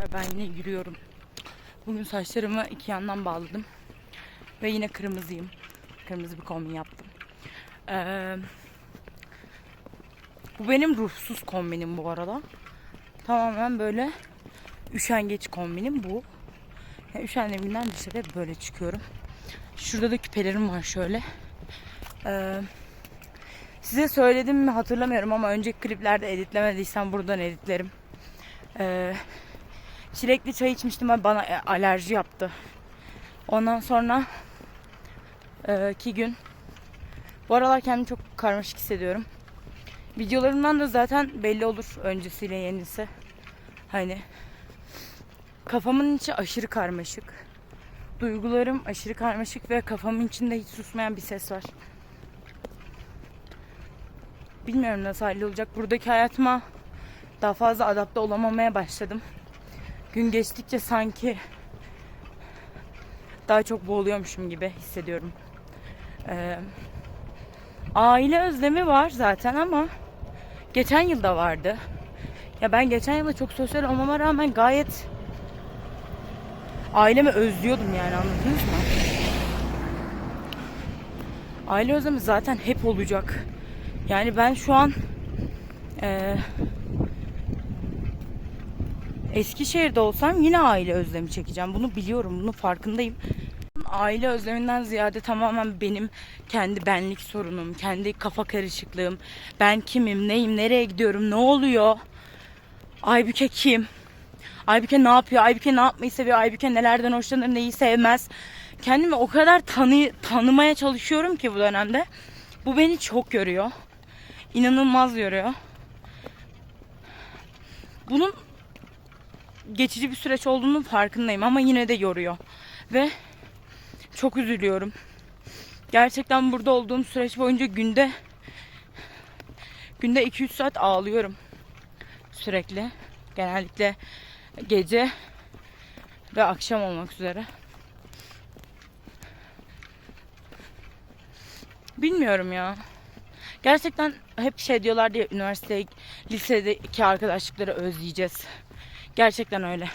Ben yine yürüyorum. Bugün saçlarımı iki yandan bağladım. Ve yine kırmızıyım. Kırmızı bir kombin yaptım. Ee, bu benim ruhsuz kombinim bu arada. Tamamen böyle üşengeç kombinim bu. Yani üşendiğimden dışarı böyle çıkıyorum. Şurada da küpelerim var şöyle. Ee, size söyledim mi hatırlamıyorum ama önceki kliplerde editlemediysem buradan editlerim. Ee, çilekli çay içmiştim ve bana e, alerji yaptı. Ondan sonra e, iki gün bu aralar kendimi çok karmaşık hissediyorum. Videolarımdan da zaten belli olur öncesiyle yenisi. Hani kafamın içi aşırı karmaşık. Duygularım aşırı karmaşık ve kafamın içinde hiç susmayan bir ses var. Bilmiyorum nasıl hallolacak. Buradaki hayatıma daha fazla adapte olamamaya başladım. Gün geçtikçe sanki daha çok boğuluyormuşum gibi hissediyorum. Ee, aile özlemi var zaten ama geçen yılda vardı. Ya ben geçen yılda çok sosyal olmama rağmen gayet ailemi özlüyordum yani anladınız mı? Aile özlemi zaten hep olacak. Yani ben şu an eee Eskişehir'de olsam yine aile özlemi çekeceğim. Bunu biliyorum, bunun farkındayım. Aile özleminden ziyade tamamen benim kendi benlik sorunum, kendi kafa karışıklığım. Ben kimim, neyim, nereye gidiyorum, ne oluyor? Aybüke kim? Aybüke ne yapıyor? Aybüke ne yapmayı seviyor? Aybüke nelerden hoşlanır, neyi sevmez? Kendimi o kadar tanı tanımaya çalışıyorum ki bu dönemde. Bu beni çok yoruyor. İnanılmaz yoruyor. Bunun geçici bir süreç olduğunun farkındayım ama yine de yoruyor. Ve çok üzülüyorum. Gerçekten burada olduğum süreç boyunca günde günde 2-3 saat ağlıyorum. Sürekli. Genellikle gece ve akşam olmak üzere. Bilmiyorum ya. Gerçekten hep şey diyorlar diye üniversite, lisedeki arkadaşlıkları özleyeceğiz. Gerçekten öyle.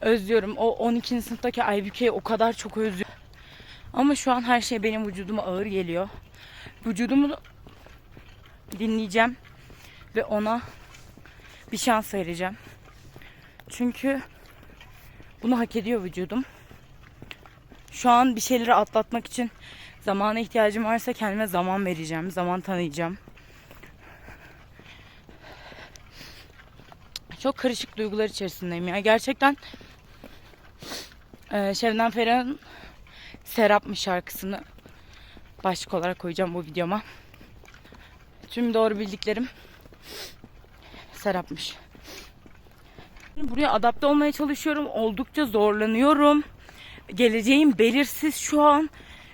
Özlüyorum. O 12. sınıftaki Aybüke'yi o kadar çok özlüyorum. Ama şu an her şey benim vücuduma ağır geliyor. Vücudumu dinleyeceğim ve ona bir şans vereceğim. Çünkü bunu hak ediyor vücudum. Şu an bir şeyleri atlatmak için zamana ihtiyacım varsa kendime zaman vereceğim, zaman tanıyacağım. Çok karışık duygular içerisindeyim ya. Gerçekten e, Şevden Ferah'ın Serapmış şarkısını başlık olarak koyacağım bu videoma. Tüm doğru bildiklerim Serapmış. Buraya adapte olmaya çalışıyorum. Oldukça zorlanıyorum. Geleceğim belirsiz şu an.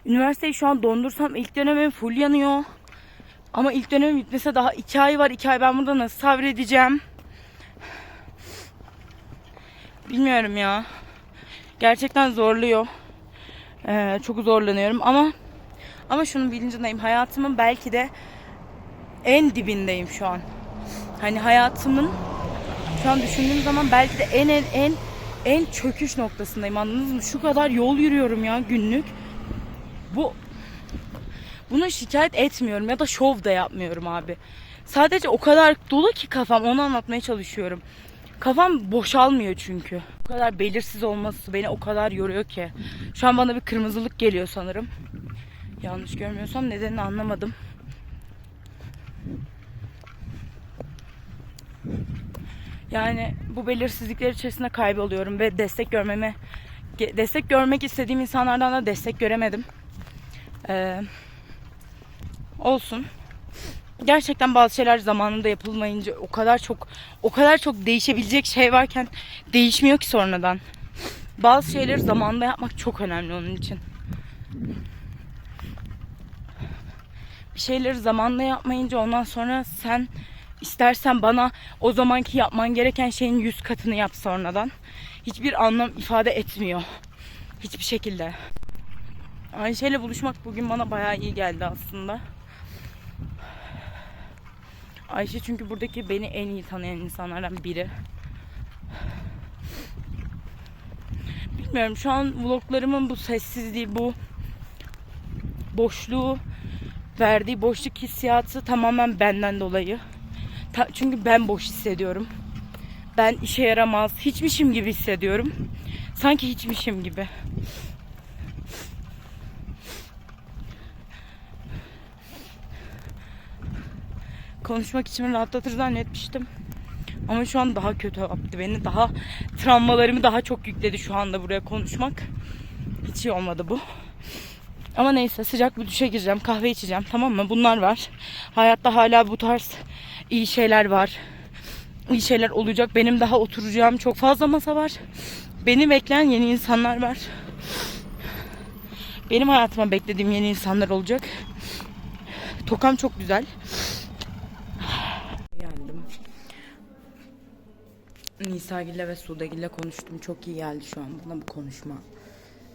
Üniversiteyi şu an dondursam ilk dönemim full yanıyor. Ama ilk dönemim bitmese daha iki ay var. iki ay ben burada nasıl sabredeceğim? Bilmiyorum ya. Gerçekten zorluyor. Ee, çok zorlanıyorum ama ama şunun bilincindeyim. Hayatımın belki de en dibindeyim şu an. Hani hayatımın şu an düşündüğüm zaman belki de en en en en çöküş noktasındayım. Anladınız mı? Şu kadar yol yürüyorum ya günlük. Bu bunu şikayet etmiyorum ya da şov da yapmıyorum abi. Sadece o kadar dolu ki kafam onu anlatmaya çalışıyorum. Kafam boşalmıyor çünkü. O kadar belirsiz olması beni o kadar yoruyor ki. Şu an bana bir kırmızılık geliyor sanırım. Yanlış görmüyorsam nedenini anlamadım. Yani bu belirsizlikler içerisinde kayboluyorum ve destek görmeme destek görmek istediğim insanlardan da destek göremedim. Ee, olsun gerçekten bazı şeyler zamanında yapılmayınca o kadar çok o kadar çok değişebilecek şey varken değişmiyor ki sonradan. Bazı şeyleri zamanında yapmak çok önemli onun için. Bir şeyleri zamanında yapmayınca ondan sonra sen istersen bana o zamanki yapman gereken şeyin yüz katını yap sonradan. Hiçbir anlam ifade etmiyor. Hiçbir şekilde. Ayşe ile buluşmak bugün bana bayağı iyi geldi aslında. Ayşe çünkü buradaki beni en iyi tanıyan insanlardan biri. bilmiyorum şu an vloglarımın bu sessizliği bu boşluğu verdiği boşluk hissiyatı tamamen benden dolayı. Ta- çünkü ben boş hissediyorum. Ben işe yaramaz, hiçmişim gibi hissediyorum. Sanki hiçmişim gibi. Konuşmak için rahatlatır zannetmiştim. Ama şu an daha kötü yaptı beni. Daha travmalarımı daha çok yükledi şu anda buraya konuşmak. Hiç iyi olmadı bu. Ama neyse sıcak bir duşa gireceğim. Kahve içeceğim tamam mı? Bunlar var. Hayatta hala bu tarz iyi şeyler var. İyi şeyler olacak. Benim daha oturacağım çok fazla masa var. Beni bekleyen yeni insanlar var. Benim hayatıma beklediğim yeni insanlar olacak. Tokam çok güzel. Geldim. Nisagil'le ve Sudagil'le konuştum. Çok iyi geldi şu an bana bu konuşma.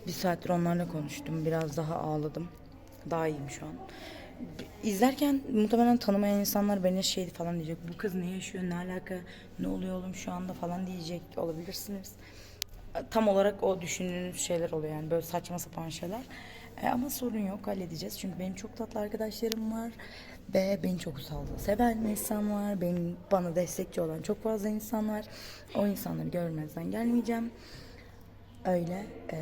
Bir saattir onlarla konuştum. Biraz daha ağladım. Daha iyiyim şu an. İzlerken muhtemelen tanımayan insanlar bana şey falan diyecek. Bu kız ne yaşıyor, ne alaka, ne oluyor oğlum şu anda falan diyecek olabilirsiniz. Tam olarak o düşündüğünüz şeyler oluyor yani böyle saçma sapan şeyler. E, ama sorun yok halledeceğiz. Çünkü benim çok tatlı arkadaşlarım var. Ve beni çok fazla seven insan var. Benim bana destekçi olan çok fazla insan var. O insanları görmezden gelmeyeceğim. Öyle. Eee,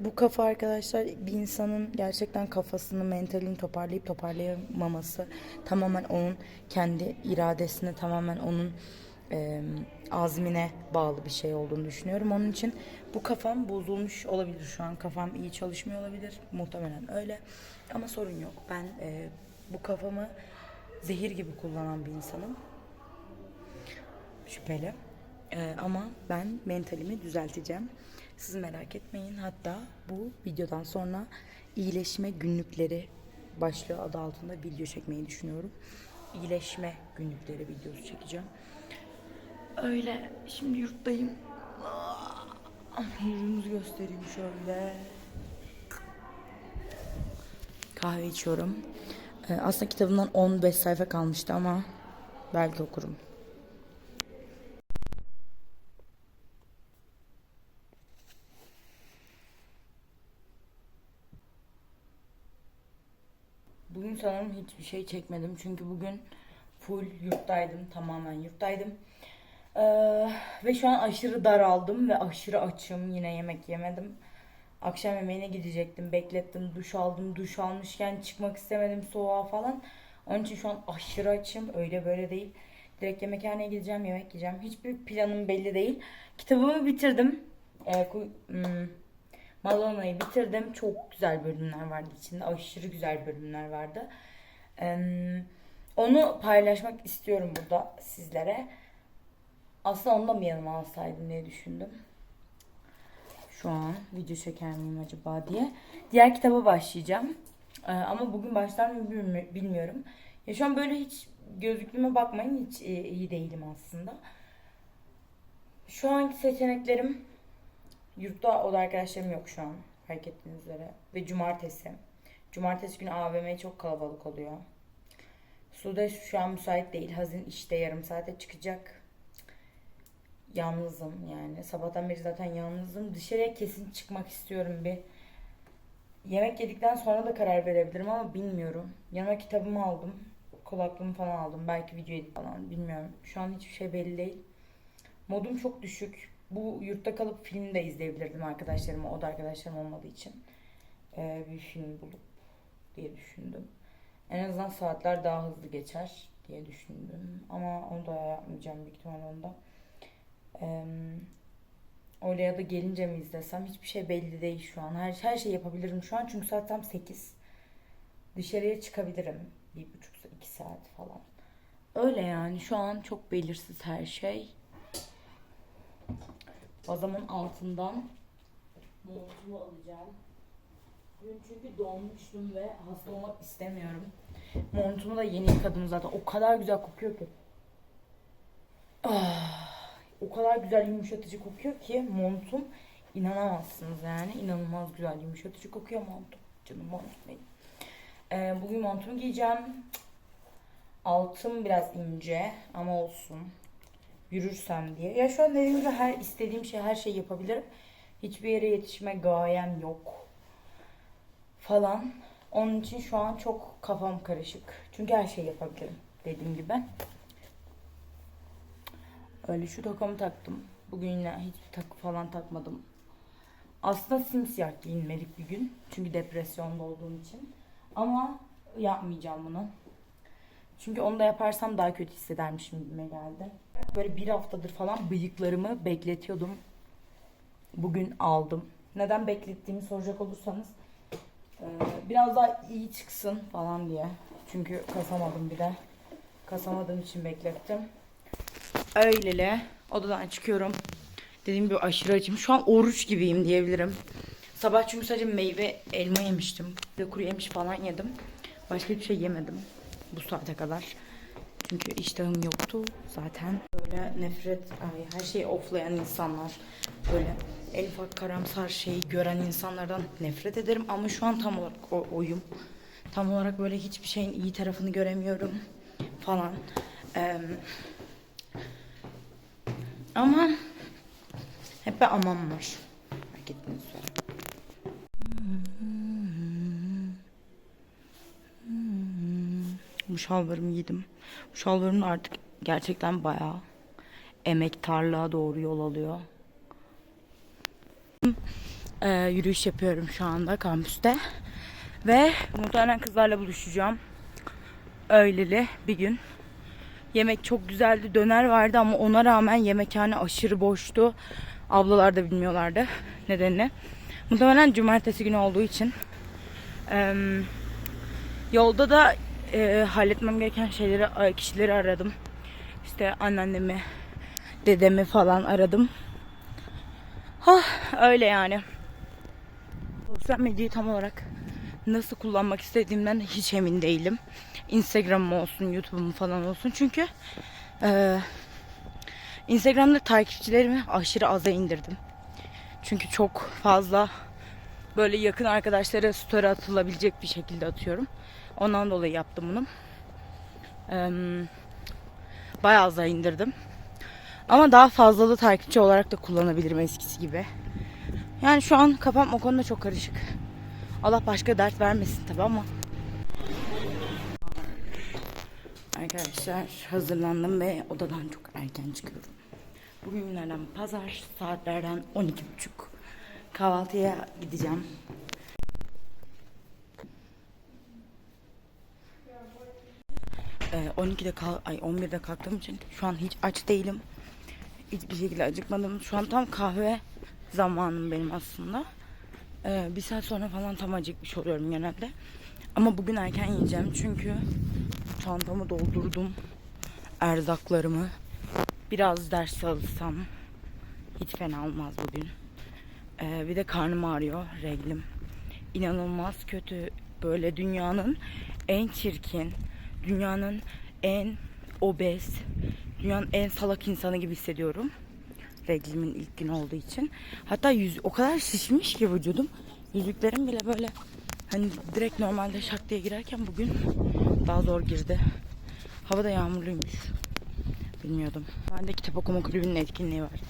bu kafa arkadaşlar bir insanın gerçekten kafasını, mentalini toparlayıp toparlayamaması tamamen onun kendi iradesine, tamamen onun eee, azmine bağlı bir şey olduğunu düşünüyorum. Onun için bu kafam bozulmuş olabilir şu an. Kafam iyi çalışmıyor olabilir. Muhtemelen öyle. Ama sorun yok. Ben eee, bu kafamı zehir gibi kullanan bir insanım şüpheli. Ee, ama ben mentalimi düzelteceğim. Siz merak etmeyin. Hatta bu videodan sonra iyileşme günlükleri başlığı adı altında video çekmeyi düşünüyorum. İyileşme günlükleri videosu çekeceğim. Öyle. Şimdi yurttayım. Yüzümüzü göstereyim şöyle. Kahve içiyorum. Ee, aslında kitabımdan 15 sayfa kalmıştı ama belki okurum. Bugün sanırım hiçbir şey çekmedim çünkü bugün full yurttaydım tamamen yurttaydım. Ee, ve şu an aşırı daraldım ve aşırı açım yine yemek yemedim. Akşam yemeğine gidecektim beklettim duş aldım duş almışken çıkmak istemedim soğuğa falan. Onun için şu an aşırı açım öyle böyle değil. Direkt yemekhaneye gideceğim yemek yiyeceğim. Hiçbir planım belli değil. Kitabımı bitirdim. Ee, hmm, Madonna'yı bitirdim. Çok güzel bölümler vardı içinde. Aşırı güzel bölümler vardı. Ee, onu paylaşmak istiyorum burada sizlere. Aslında onu da mı yanıma alsaydım diye düşündüm. Şu an video çeker miyim acaba diye. Diğer kitaba başlayacağım. Ee, ama bugün başlar mı bilmi- bilmiyorum. Ya şu an böyle hiç gözlüklüğüme bakmayın. Hiç e, iyi değilim aslında. Şu anki seçeneklerim Yurtta oda arkadaşlarım yok şu an. Fark ettiğiniz üzere. Ve cumartesi. Cumartesi günü AVM çok kalabalık oluyor. Suda şu an müsait değil. Hazin işte yarım saate çıkacak. Yalnızım yani. Sabahtan beri zaten yalnızım. Dışarıya kesin çıkmak istiyorum bir. Yemek yedikten sonra da karar verebilirim ama bilmiyorum. Yanıma kitabımı aldım. Kulaklığımı falan aldım. Belki video falan bilmiyorum. Şu an hiçbir şey belli değil. Modum çok düşük. Bu yurtta kalıp film de izleyebilirdim arkadaşlarıma. O da arkadaşlarım olmadığı için. Ee, bir film bulup diye düşündüm. En azından saatler daha hızlı geçer diye düşündüm. Ama onu da yapmayacağım büyük ihtimalle onda. Ee, öyle ya da gelince mi izlesem hiçbir şey belli değil şu an. Her, her şey yapabilirim şu an çünkü saat tam 8. Dışarıya çıkabilirim. Bir buçuk iki saat falan. Öyle yani şu an çok belirsiz her şey. Bazamın altından montumu alacağım. Dün çünkü donmuştum ve hasta olmak istemiyorum. Montumu da yeni yıkadım zaten. O kadar güzel kokuyor ki. Ah, o kadar güzel yumuşatıcı kokuyor ki montum inanamazsınız yani. İnanılmaz güzel yumuşatıcı kokuyor montum. Canım montum benim. Ee, bugün montumu giyeceğim. Altım biraz ince ama olsun yürürsem diye. Ya şu an dediğim gibi her istediğim şey her şeyi yapabilirim. Hiçbir yere yetişme gayem yok. Falan. Onun için şu an çok kafam karışık. Çünkü her şeyi yapabilirim dediğim gibi. Öyle şu tokamı taktım. Bugün yine hiçbir takı falan takmadım. Aslında simsiyah giyinmelik bir gün. Çünkü depresyonda olduğum için. Ama yapmayacağım bunu. Çünkü onu da yaparsam daha kötü hissedermişim gibime geldi. Böyle bir haftadır falan bıyıklarımı bekletiyordum. Bugün aldım. Neden beklettiğimi soracak olursanız biraz daha iyi çıksın falan diye. Çünkü kasamadım bir de. Kasamadığım için beklettim. Öylele odadan çıkıyorum. Dediğim gibi aşırı açım. Şu an oruç gibiyim diyebilirim. Sabah çünkü sadece meyve elma yemiştim. De kuru yemiş falan yedim. Başka bir şey yemedim bu saate kadar. Çünkü iştahım yoktu zaten. Böyle nefret, ay, her şeyi offlayan insanlar. Böyle en ufak karamsar şeyi gören insanlardan nefret ederim. Ama şu an tam olarak o oyum. Tam olarak böyle hiçbir şeyin iyi tarafını göremiyorum falan. Eee ama hep amam var. Fark ettiğiniz üzere. Bu şalvarımı giydim. Bu şalvarım artık gerçekten bayağı emektarlığa doğru yol alıyor. Ee, yürüyüş yapıyorum şu anda kampüste. Ve muhtemelen kızlarla buluşacağım. Öyleli bir gün. Yemek çok güzeldi. Döner vardı ama ona rağmen yemekhane aşırı boştu. Ablalar da bilmiyorlardı nedenini. Muhtemelen cumartesi günü olduğu için. Eee, yolda da eee, halletmem gereken şeyleri, kişileri aradım. İşte anneannemi, dedemi falan aradım. Hah, öyle yani. Sosyal medyayı tam olarak nasıl kullanmak istediğimden hiç emin değilim. Instagram'ım olsun, YouTube'um falan olsun. Çünkü e, Instagram'da takipçilerimi aşırı aza indirdim. Çünkü çok fazla böyle yakın arkadaşlara story atılabilecek bir şekilde atıyorum. Ondan dolayı yaptım bunu. E, bayağı aza indirdim. Ama daha fazlalı takipçi olarak da kullanabilirim eskisi gibi. Yani şu an kafam o konuda çok karışık. Allah başka dert vermesin tabi ama. Arkadaşlar hazırlandım ve odadan çok erken çıkıyorum. Bugün günlerden pazar saatlerden 12.30. Kahvaltıya gideceğim. Ee, 12'de kal ay 11'de kalktığım için şu an hiç aç değilim. Hiçbir şekilde acıkmadım. Şu an tam kahve zamanım benim aslında. Ee, bir saat sonra falan tam acıkmış oluyorum genelde. Ama bugün erken yiyeceğim çünkü çantamı doldurdum. Erzaklarımı. Biraz ders çalışsam hiç fena olmaz bugün. Ee, bir de karnım ağrıyor, reglim. İnanılmaz kötü. Böyle dünyanın en çirkin, dünyanın en obez, dünyanın en salak insanı gibi hissediyorum reglimin ilk gün olduğu için. Hatta yüz o kadar şişmiş ki vücudum. Yüzüklerim bile böyle hani direkt normalde şak diye girerken bugün daha zor girdi. Hava da yağmurluymuş. Bilmiyordum. Ben de kitap okuma kulübünün etkinliği var.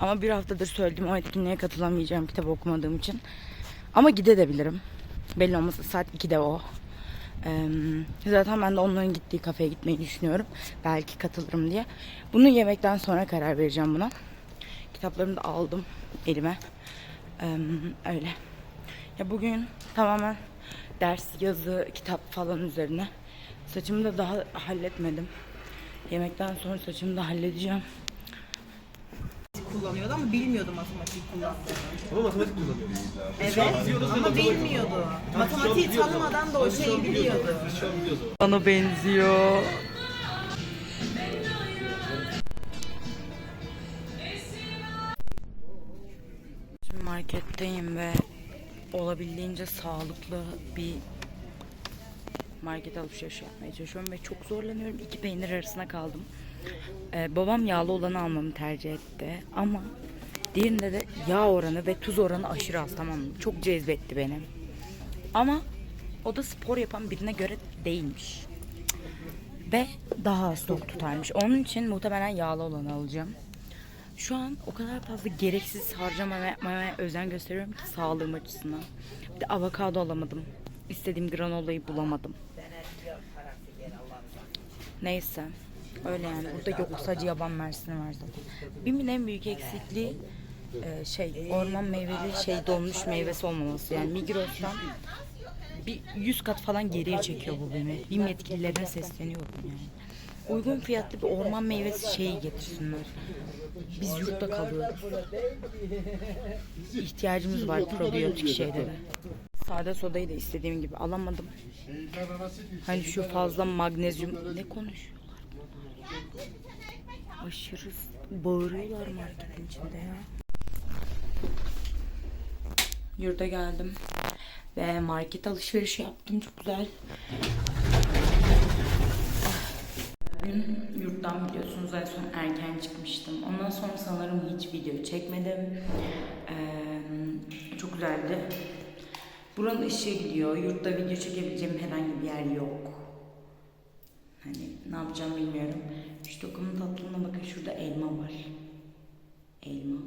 Ama bir haftadır söyledim o etkinliğe katılamayacağım kitap okumadığım için. Ama gidebilirim. Belli olmasa saat 2'de o. Ee, zaten ben de onların gittiği kafeye gitmeyi düşünüyorum. Belki katılırım diye. Bunu yemekten sonra karar vereceğim buna. Kitaplarımı da aldım elime. Ee, öyle. Ya bugün tamamen ders, yazı, kitap falan üzerine. Saçımı da daha halletmedim. Yemekten sonra saçımı da halledeceğim. kullanıyordu ama bilmiyordu matematik kullandığını. Ama matematik kullanıyor. Evet ama bilmiyordu. Matematiği tanımadan da o şeyi biliyordu. Bana benziyor. Şimdi marketteyim ve olabildiğince sağlıklı bir market alışveriş yapmaya çalışıyorum ve çok zorlanıyorum. İki peynir arasına kaldım. Ee, babam yağlı olanı almamı tercih etti ama diğerinde de yağ oranı ve tuz oranı aşırı az tamam mı? Çok cezbetti beni. Ama o da spor yapan birine göre değilmiş. Ve daha az tok tutarmış. Onun için muhtemelen yağlı olanı alacağım. Şu an o kadar fazla gereksiz harcama yapmaya özen gösteriyorum ki sağlığım açısından. Bir de avokado alamadım. İstediğim granolayı bulamadım. Neyse. Öyle yani. Burada yok sadece yaban mersini var zaten. Bimin en büyük eksikliği e, şey orman meyveli şey donmuş meyvesi olmaması. Yani Migros'tan bir 100 kat falan geriye çekiyor bu bimi. BİM yetkililerine sesleniyorum yani. Uygun fiyatlı bir orman meyvesi şeyi getirsinler. Biz yurtta kalıyoruz. İhtiyacımız var probiyotik şeylere. Sade sodayı da istediğim gibi alamadım. Hani şu fazla magnezyum ne konuşuyorlar? Aşırı bağırıyorlar marketin içinde ya. Yurda geldim ve market alışverişi yaptım çok güzel. Bugün yurttan biliyorsunuz en son erken çıkmıştım. Ondan sonra sanırım hiç video çekmedim. Ee, çok güzeldi. Buranın ışığı gidiyor. Yurtta video çekebileceğim herhangi bir yer yok. Hani ne yapacağım bilmiyorum. Şu dokunun tatlılığına bakın şurada elma var. Elma.